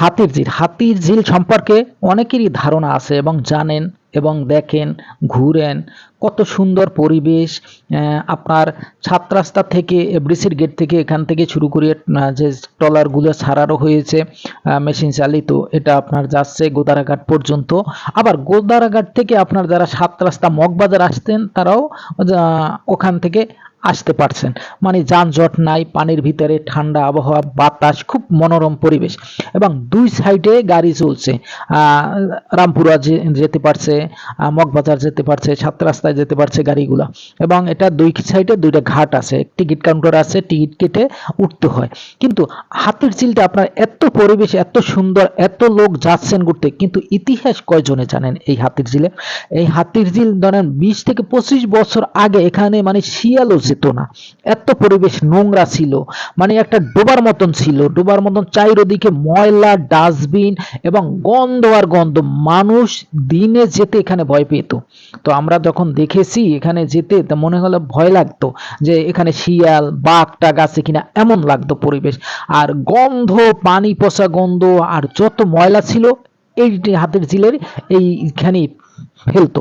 হাতির ঝিল। হাতির ঝিল সম্পর্কে অনেকেরই ধারণা আছে এবং জানেন এবং দেখেন ঘুরেন। কত সুন্দর পরিবেশ আপনার সাত রাস্তা থেকে ব্রিসির গেট থেকে এখান থেকে শুরু করে যে ট্রলারগুলো ছাড়ানো হয়েছে মেশিন চালিত, এটা আপনার যাচ্ছে গোদারাঘাট পর্যন্ত। আবার গোদারাঘাট থেকে আপনার যারা সাত রাস্তা মগবাজার আসতেন, তারাও ওখান থেকে আসতে পারছেন। মানে যানজট নাই, পানির ভিতরে ঠান্ডা আবহাওয়া, বাতাস, খুব মনোরম পরিবেশ। এবং দুই সাইডে গাড়ি চলছে। রামপুরা যেতে পারছে মগবাজার যেতে পারছে সাত রাস্তায় যেতে পারছে গাড়িগুলা। এবং এটা দুই সাইডে দুইটা ঘাট আছে। টিকিট কাউন্টার আছে, টিকিট কেটে উঠতে হয়। কিন্তু হাতির ঝিলটা আপনার এত পরিবেশ, এত সুন্দর, এত লোক যাচ্ছেন ঘুরতে। কিন্তু ইতিহাস কয়জনে জানেন এই হাতির ঝিলে? এই হাতির ঝিল ধরেন বিশ থেকে পঁচিশ বছর আগে এখানে মানে শিয়ালও যেত না। এত পরিবেশ, নোংরা ছিল। মানে একটা ডোবার মতন ছিল। ডোবার মতন চাইরোদিকে ময়লা, ডাস্টবিন এবং গন্ধ আর গন্ধ। মানুষ দিনে যেতে এখানে ভয় পেত। তো আমরা যখন দেখেছি, এখানে যেতে তা মনে হলো ভয় লাগতো যে এখানে শিয়াল, বাঘটা গাছে কিনা এমন লাগতো পরিবেশ। আর গন্ধ, পানি পচা গন্ধ আর যত ময়লা ছিল, এই হাতের ঝিলের এইখানে ফেলতো।